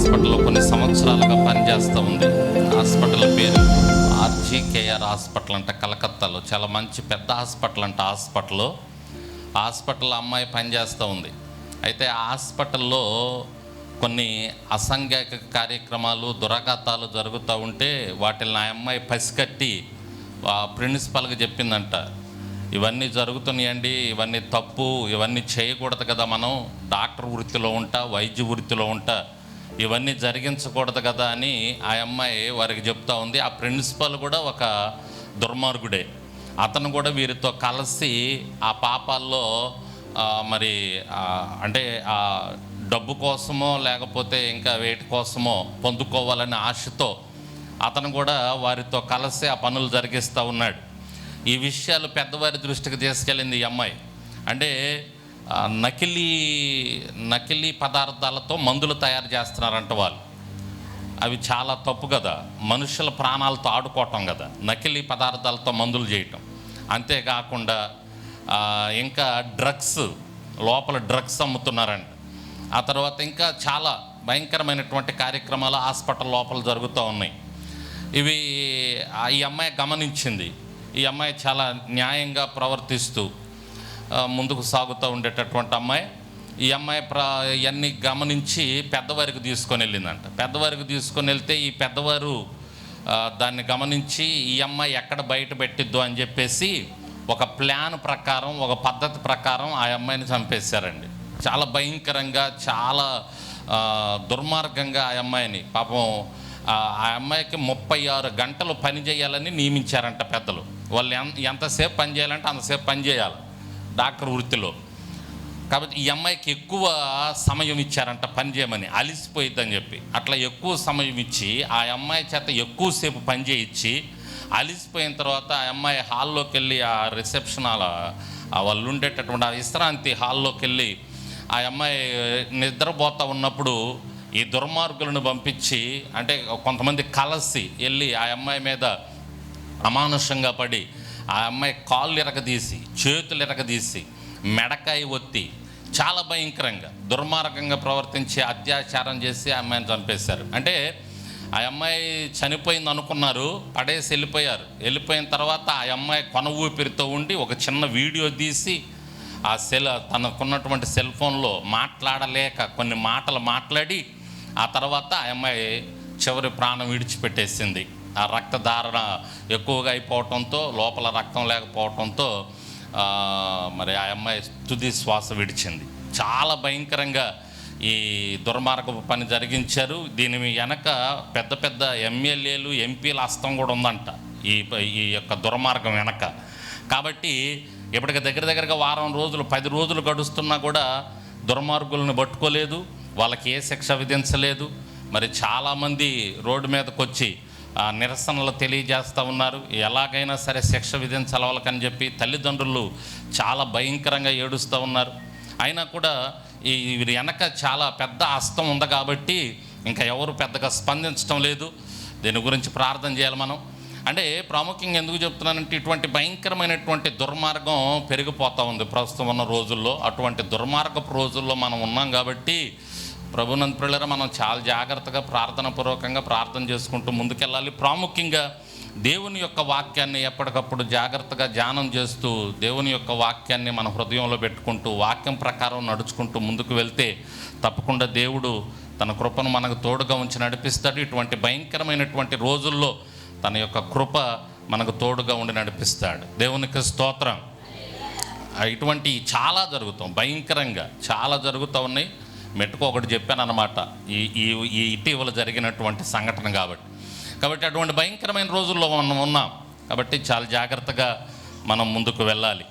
హాస్పిటల్లో కొన్ని సంవత్సరాలుగా పనిచేస్తూ ఉంది. హాస్పిటల్ పేరు ఆర్జీకేఆర్ హాస్పిటల్ అంట కలకత్తాలో. చాలా మంచి పెద్ద హాస్పిటల్ అంట హాస్పిటల్. హాస్పిటల్ అమ్మాయి పనిచేస్తూ ఉంది. అయితే హాస్పిటల్లో కొన్ని అసంఘిక కార్యక్రమాలు దురాఘాతాలు జరుగుతూ ఉంటే వాటిని ఆ అమ్మాయి పసికట్టి ఆ చెప్పిందంట. ఇవన్నీ జరుగుతున్నాయండి ఇవన్నీ తప్పు ఇవన్నీ చేయకూడదు కదా మనం. డాక్టర్ వృత్తిలో ఉంటా వైద్య వృత్తిలో ఉంటా. ఇవన్నీ జరిగించకూడదు కదా అని ఆ అమ్మాయి వారికి చెప్తా ఉంది. ఆ ప్రిన్సిపల్ కూడా ఒక దుర్మార్గుడే. అతను కూడా వీరితో కలిసి ఆ పాపాల్లో మరి అంటే ఆ డబ్బు కోసమో లేకపోతే ఇంకా వేటి కోసమో పొందుకోవాలనే ఆశతో అతను కూడా వారితో కలిసి ఆ పనులు జరిగిస్తూ ఉన్నాడు. ఈ విషయాలు పెద్దవారి దృష్టికి తీసుకెళ్ళింది ఈ అమ్మాయి. అంటే నకిలీ నకిలీ పదార్థాలతో మందులు తయారు చేస్తున్నారంట వాళ్ళు. అవి చాలా తప్పు కదా. మనుషుల ప్రాణాలతో ఆడుకోవటం కదా. నకిలీ పదార్థాలతో మందులు చేయటం. అంతేకాకుండా ఇంకా డ్రగ్స్ లోపల డ్రగ్స్ అమ్ముతున్నారంట. ఆ తర్వాత ఇంకా చాలా భయంకరమైనటువంటి కార్యక్రమాలు హాస్పిటల్ లోపల జరుగుతూ ఉన్నాయి. ఇవి ఆ ఈ అమ్మాయి గమనించింది. ఈ అమ్మాయి చాలా న్యాయంగా ప్రవర్తిస్తూ ముందుకు సాగుతూ ఉండేటటువంటి అమ్మాయి. ఈ అమ్మాయి ప్ర ఇవన్నీ గమనించి పెద్దవారికి తీసుకొని వెళ్ళిందంట. పెద్దవారికి తీసుకొని వెళ్తే ఈ పెద్దవారు దాన్ని గమనించి ఈ అమ్మాయి ఎక్కడ బయట పెట్టిద్దు అని చెప్పేసి ఒక ప్లాన్ ప్రకారం ఒక పద్ధతి ప్రకారం ఆ అమ్మాయిని చంపేశారండి. చాలా భయంకరంగా చాలా దుర్మార్గంగా ఆ అమ్మాయిని పాపం ఆ ఆ అమ్మాయికి ముప్పై ఆరు గంటలు పని చేయాలని నియమించారంట పెద్దలు. వాళ్ళు ఎంత ఎంతసేపు పని చేయాలంటే అంతసేపు పని చేయాలి. డాక్టర్ వృత్తిలో. కాబట్టి ఈ అమ్మాయికి ఎక్కువ సమయం ఇచ్చారంట పని చేయమని. అలిసిపోయిద్దని చెప్పి. అట్లా ఎక్కువ సమయం ఇచ్చి ఆ అమ్మాయి చేత ఎక్కువసేపు పని చేయించి అలిసిపోయిన తర్వాత ఆ అమ్మాయి హాల్లోకి వెళ్ళి ఆ రిసెప్షన్ అలా వాళ్ళు ఉండేటటువంటి ఆ విశ్రాంతి హాల్లోకి వెళ్ళి ఆ అమ్మాయి నిద్రపోతా ఉన్నప్పుడు ఈ దుర్మార్గులను పంపించి అంటే కొంతమంది కలసి వెళ్ళి ఆ అమ్మాయి మీద అమానుషంగా పడి ఆ అమ్మాయి కాళ్ళు ఎరగదీసి చేతులు ఎరగదీసి మెడకాయ ఒత్తి చాలా భయంకరంగా దుర్మార్గంగా ప్రవర్తించి అత్యాచారం చేసి ఆ అమ్మాయిని చంపేశారు. అంటే ఆ అమ్మాయి చనిపోయింది అనుకున్నారు పడేసి వెళ్ళిపోయారు. వెళ్ళిపోయిన తర్వాత ఆ అమ్మాయి కొన ఊపిరితో ఉండి ఒక చిన్న వీడియో తీసి ఆ సెల్ తనకున్నటువంటి సెల్ ఫోన్లో మాట్లాడలేక కొన్ని మాటలు మాట్లాడి ఆ తర్వాత ఆ అమ్మాయి చివరి ప్రాణం విడిచిపెట్టేసింది. ఆ రక్తధారణ ఎక్కువగా అయిపోవటంతో లోపల రక్తం లేకపోవటంతో మరి ఆ అమ్మాయి తుది శ్వాస విడిచింది. చాలా భయంకరంగా ఈ దుర్మార్గపు పని జరిగించారు. దీని వెనక పెద్ద పెద్ద ఎమ్మెల్యేలు ఎంపీల హస్తం కూడా ఉందంట ఈ ఈ యొక్క దుర్మార్గం వెనక. కాబట్టి ఇప్పటికి దగ్గర దగ్గరగా వారం రోజులు పది రోజులు గడుస్తున్నా కూడా దుర్మార్గులను పట్టుకోలేదు. వాళ్ళకి ఏ శిక్ష విధించలేదు. మరి చాలామంది రోడ్డు మీదకి వచ్చి నిరసనలు తెలియజేస్తూ ఉన్నారు. ఎలాగైనా సరే శిక్ష విధించాలి వాళ్ళకని చెప్పి తల్లిదండ్రులు చాలా భయంకరంగా ఏడుస్తూ ఉన్నారు. అయినా కూడా ఈ వీరి వెనక చాలా పెద్ద హస్తం ఉంది కాబట్టి ఇంకా ఎవరు పెద్దగా స్పందించడం లేదు. దీని గురించి ప్రార్థన చేయాలి మనం. అంటే ప్రాముఖ్యంగా ఎందుకు చెప్తున్నానంటే ఇటువంటి భయంకరమైనటువంటి దుర్మార్గం పెరిగిపోతూ ఉంది. ప్రస్తుతం ఉన్న రోజుల్లో అటువంటి దుర్మార్గపు రోజుల్లో మనం ఉన్నాం కాబట్టి ప్రభునంద పిల్లర మనం చాలా జాగ్రత్తగా ప్రార్థన పూర్వకంగా ప్రార్థన చేసుకుంటూ ముందుకెళ్ళాలి. ప్రాముఖ్యంగా దేవుని యొక్క వాక్యాన్ని ఎప్పటికప్పుడు జాగ్రత్తగా ధ్యానం చేస్తూ దేవుని యొక్క వాక్యాన్ని మన హృదయంలో పెట్టుకుంటూ వాక్యం ప్రకారం నడుచుకుంటూ ముందుకు వెళ్తే తప్పకుండా దేవుడు తన కృపను మనకు తోడుగా ఉంచి నడిపిస్తాడు. ఇటువంటి భయంకరమైనటువంటి రోజుల్లో తన యొక్క కృప మనకు తోడుగా ఉండి నడిపిస్తాడు. దేవునికి స్తోత్రం. ఇటువంటి చాలా జరుగుతాం భయంకరంగా చాలా జరుగుతూ ఉన్నాయి. మెట్టుకు ఒకటి చెప్పాను అనమాట ఈ ఈ ఈ ఇటీవల జరిగినటువంటి సంఘటన కాబట్టి. కాబట్టి అటువంటి భయంకరమైన రోజుల్లో మనం ఉన్నాం. కాబట్టి చాలా జాగ్రత్తగా మనం ముందుకు వెళ్ళాలి.